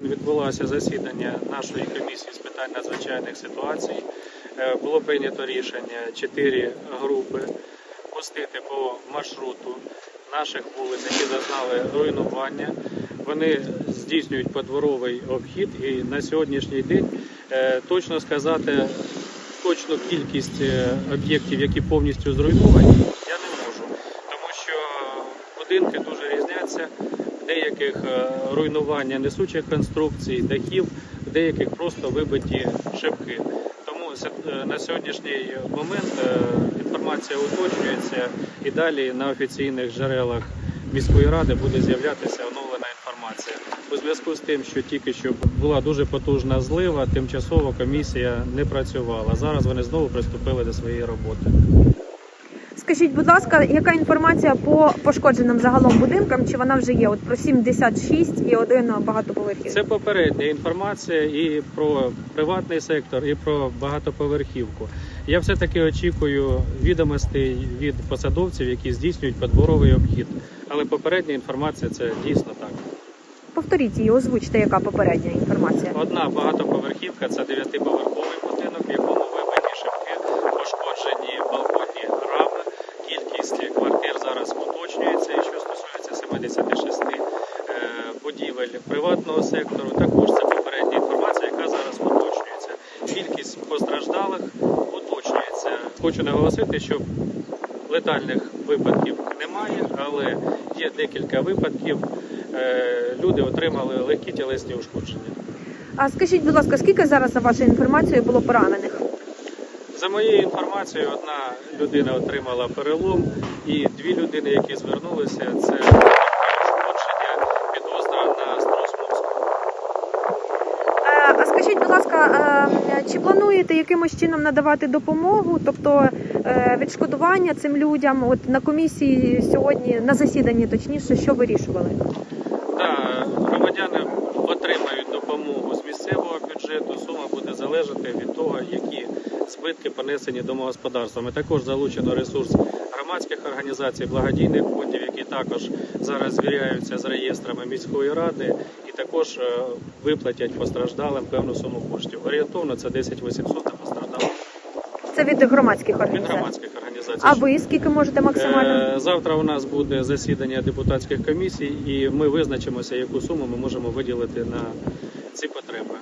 відбулося засідання нашої комісії з питань надзвичайних ситуацій. Е, Було прийнято рішення чотири групи пустити по маршруту наших вулиць, які зазнали руйнування. Вони здійснюють подворовий обхід і на сьогоднішній день е, точно сказати точну кількість е, об'єктів, які повністю зруйновані, я не можу, тому що будинки дуже різняться. Деяких е, руйнування несучих конструкцій, дахів, деяких просто вибиті шибки. Тому е, на сьогоднішній момент е, інформація уточнюється і далі на офіційних джерелах міської ради буде з'являтися оновлена інформація. У зв'язку з тим, що тільки що була дуже потужна злива, тимчасово комісія не працювала. Зараз вони знову приступили до своєї роботи. Скажіть, будь ласка, яка інформація по пошкодженим загалом будинкам? Чи вона вже є? От про 76 і один багатоповерхівний. Це попередня інформація і про приватний сектор, і про багатоповерхівку. Я все таки очікую відомостей від посадовців, які здійснюють подворовий обхід. Але попередня інформація це дійсно так. Повторіть її, озвучте, яка попередня інформація. Одна багатоповерхівка це дев'ятиповерховий 56 е, будівель приватного сектору. Також це попередня інформація, яка зараз уточнюється. Кількість постраждалих уточнюється. Хочу наголосити, що летальних випадків немає, але є декілька випадків. Е, люди отримали легкі тілесні ушкодження. А скажіть, будь ласка, скільки зараз за вашою інформацією було поранених? За моєю інформацією, одна людина отримала перелом, і дві людини, які звернулися, це ласка, чи плануєте якимось чином надавати допомогу, тобто е, відшкодування цим людям? От на комісії сьогодні, на засіданні точніше, що вирішували? Так, громадяни отримають допомогу з місцевого бюджету. Сума буде залежати від того, які збитки понесені домогосподарствами. Також залучено ресурс громадських організацій, благодійних фондів, які також зараз звіряються з реєстрами міської ради, і також е, виплатять постраждалим певну суму коштів. Орієнтовно це 10 800 на постраждалих Це від громадських від громадських організацій. А ви скільки можете максимально? Е, Завтра у нас буде засідання депутатських комісій, і ми визначимося, яку суму ми можемо виділити на ці потреби.